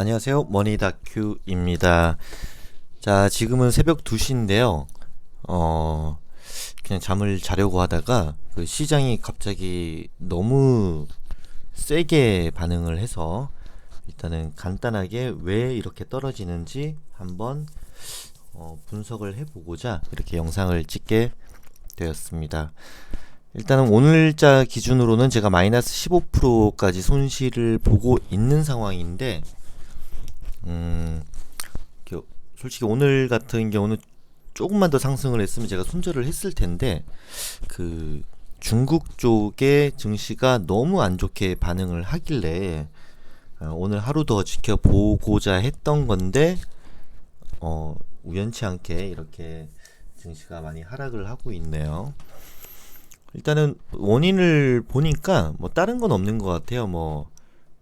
안녕하세요. 머니다큐입니다. 자, 지금은 새벽 2시인데요. 어, 그냥 잠을 자려고 하다가 그 시장이 갑자기 너무 세게 반응을 해서 일단은 간단하게 왜 이렇게 떨어지는지 한번 어, 분석을 해보고자 이렇게 영상을 찍게 되었습니다. 일단은 오늘자 기준으로는 제가 마이너스 15%까지 손실을 보고 있는 상황인데 음, 그 솔직히 오늘 같은 경우는 조금만 더 상승을 했으면 제가 손절을 했을 텐데 그 중국 쪽의 증시가 너무 안 좋게 반응을 하길래 어, 오늘 하루 더 지켜보고자 했던 건데 어, 우연치 않게 이렇게 증시가 많이 하락을 하고 있네요. 일단은 원인을 보니까 뭐 다른 건 없는 것 같아요. 뭐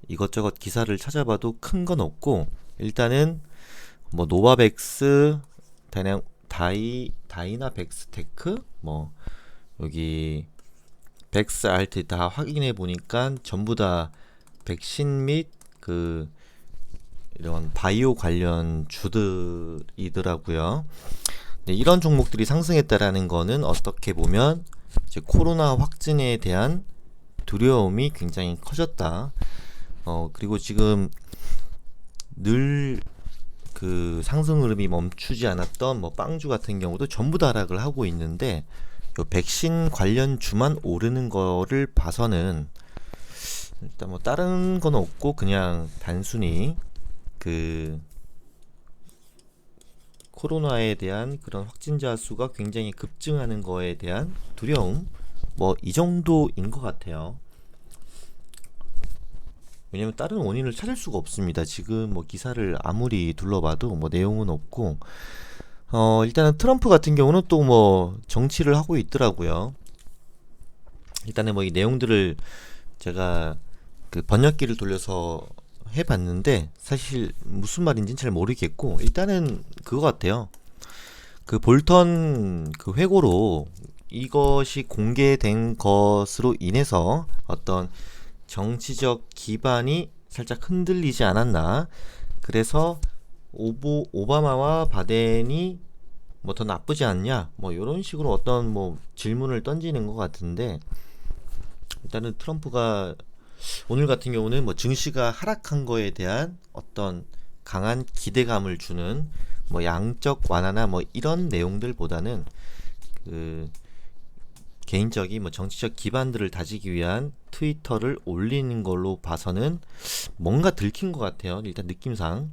이것저것 기사를 찾아봐도 큰 건 없고 일단은 뭐 노바백스, 다이나 다이 다이나 백스테크 뭐 여기 백스 알트 다 확인해 보니까 전부 다 백신 및 그 이런 바이오 관련 주들이더라고요. 네, 이런 종목들이 상승했다라는 거는 어떻게 보면 이제 코로나 확진에 대한 두려움이 굉장히 커졌다. 어, 그리고 지금 늘 그 상승 흐름이 멈추지 않았던 뭐 빵주 같은 경우도 전부 다 하락을 하고 있는데 요 백신 관련 주만 오르는 거를 봐서는 일단 뭐 다른 건 없고 그냥 단순히 그 코로나에 대한 그런 확진자 수가 굉장히 급증하는 거에 대한 두려움 뭐 이 정도인 것 같아요. 왜냐면 다른 원인을 찾을 수가 없습니다. 지금 뭐 기사를 아무리 둘러봐도 뭐 내용은 없고 어 일단은 트럼프 같은 경우는 또 뭐 정치를 하고 있더라고요. 일단은 뭐 이 내용들을 제가 그 번역기를 돌려서 해봤는데 사실 무슨 말인지는 잘 모르겠고 일단은 그거 같아요. 그 볼턴 그 회고로 이것이 공개된 것으로 인해서 어떤 정치적 기반이 살짝 흔들리지 않았나. 그래서 오보, 오바마와 바덴이 뭐 더 나쁘지 않냐. 뭐 이런 식으로 어떤 뭐 질문을 던지는 것 같은데 일단은 트럼프가 오늘 같은 경우는 뭐 증시가 하락한 거에 대한 어떤 강한 기대감을 주는 뭐 양적 완화나 뭐 이런 내용들보다는 그 개인적인 뭐 정치적 기반들을 다지기 위한 트위터를 올리는 걸로 봐서는 뭔가 들킨 것 같아요. 일단 느낌상.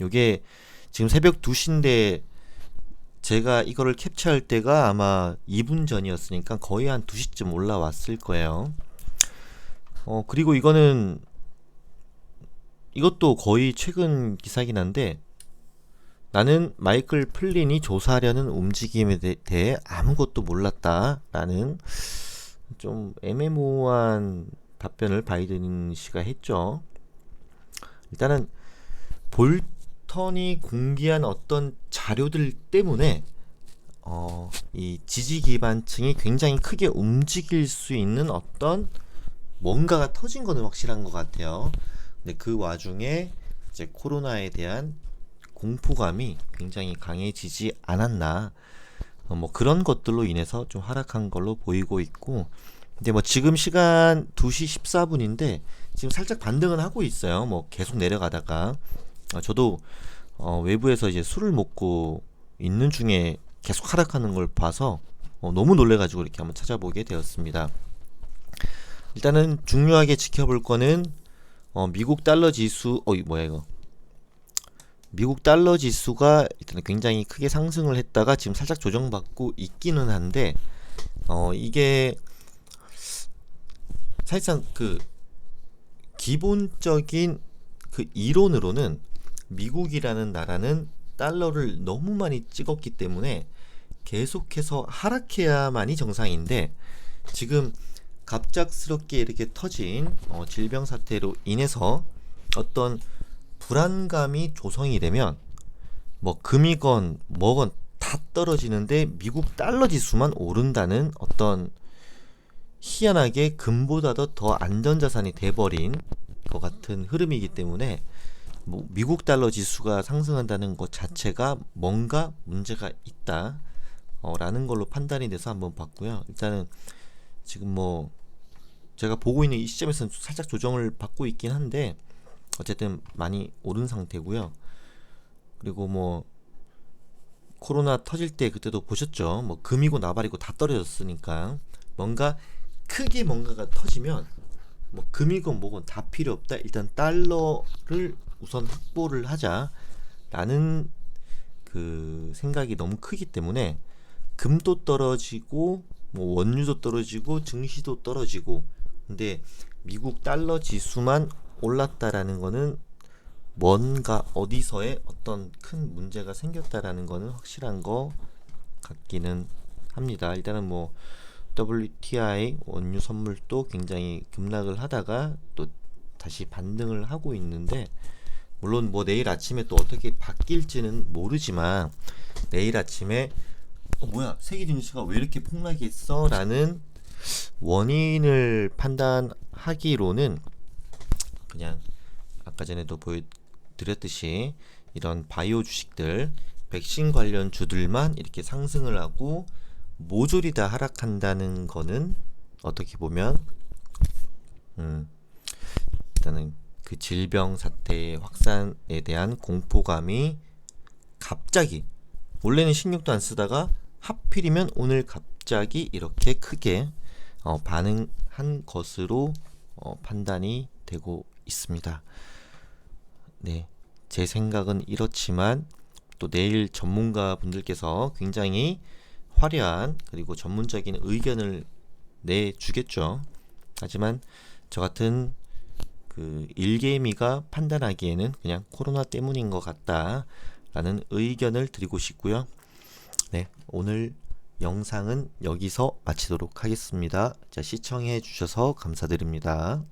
요게 지금 새벽 2시인데 제가 이거를 캡처할 때가 아마 2분 전이었으니까 거의 한 2시쯤 올라왔을 거예요. 어, 그리고 이거는 이것도 거의 최근 기사긴 한데 나는 마이클 플린이 조사하려는 움직임에 대, 해 아무것도 몰랐다라는 좀 애매모호한 답변을 바이든 씨가 했죠. 일단은 볼턴이 공개한 어떤 자료들 때문에 어, 이 지지 기반층이 굉장히 크게 움직일 수 있는 어떤 뭔가가 터진 거는 확실한 것 같아요. 근데 그 와중에 이제 코로나에 대한 공포감이 굉장히 강해지지 않았나. 어, 뭐 그런 것들로 인해서 좀 하락한 걸로 보이고 있고. 근데 뭐 지금 시간 2시 14분인데 지금 살짝 반등은 하고 있어요. 뭐 계속 내려가다가. 어, 저도 어, 외부에서 이제 술을 먹고 있는 중에 계속 하락하는 걸 봐서 어, 너무 놀래가지고 이렇게 한번 찾아보게 되었습니다. 일단은 중요하게 지켜볼 거는 어, 미국 달러 지수, 어이 뭐야 이거? 미국 달러 지수가 일단 굉장히 크게 상승을 했다가 지금 살짝 조정받고 있기는 한데 어 이게 사실상 그 기본적인 그 이론으로는 미국이라는 나라는 달러를 너무 많이 찍었기 때문에 계속해서 하락해야만이 정상인데 지금 갑작스럽게 이렇게 터진 어, 질병 사태로 인해서 어떤 불안감이 조성이 되면 뭐 금이건 뭐건 다 떨어지는데 미국 달러 지수만 오른다는 어떤 희한하게 금보다도 더 안전자산이 돼버린 것 같은 흐름이기 때문에 뭐 미국 달러 지수가 상승한다는 것 자체가 뭔가 문제가 있다. 어, 라는 걸로 판단이 돼서 한번 봤고요. 일단은 지금 뭐 제가 보고 있는 이 시점에서는 살짝 조정을 받고 있긴 한데 어쨌든 많이 오른 상태고요. 그리고 뭐 코로나 터질 때 그때도 보셨죠. 뭐 금이고 나발이고 다 떨어졌으니까 뭔가 크게 뭔가가 터지면 뭐 금이고 뭐고 다 필요 없다. 일단 달러를 우선 확보를 하자라는 그 생각이 너무 크기 때문에 금도 떨어지고 뭐 원유도 떨어지고 증시도 떨어지고 근데 미국 달러 지수만 올랐다라는 거는 뭔가 어디서의 어떤 큰 문제가 생겼다라는 거는 확실한 거 같기는 합니다. 일단은 뭐 WTI 원유 선물도 굉장히 급락을 하다가 또 다시 반등을 하고 있는데 물론 뭐 내일 아침에 또 어떻게 바뀔지는 모르지만 내일 아침에 어 뭐야 세계 증시가 왜 이렇게 폭락했어? 라는 원인을 판단하기로는 그냥 아까 전에도 보여드렸듯이 이런 바이오 주식들 백신 관련 주들만 이렇게 상승을 하고 모조리 다 하락한다는 거는 어떻게 보면 음 일단은 그 질병 사태의 확산에 대한 공포감이 갑자기 원래는 신경도 안 쓰다가 하필이면 오늘 갑자기 이렇게 크게 어, 반응한 것으로 어, 판단이 되고 있습니다. 네, 제 생각은 이렇지만 또 내일 전문가 분들께서 굉장히 화려한 그리고 전문적인 의견을 내주겠죠. 하지만 저 같은 그 일개미가 판단하기에는 그냥 코로나 때문인 것 같다라는 의견을 드리고 싶고요. 네, 오늘 영상은 여기서 마치도록 하겠습니다. 자, 시청해 주셔서 감사드립니다.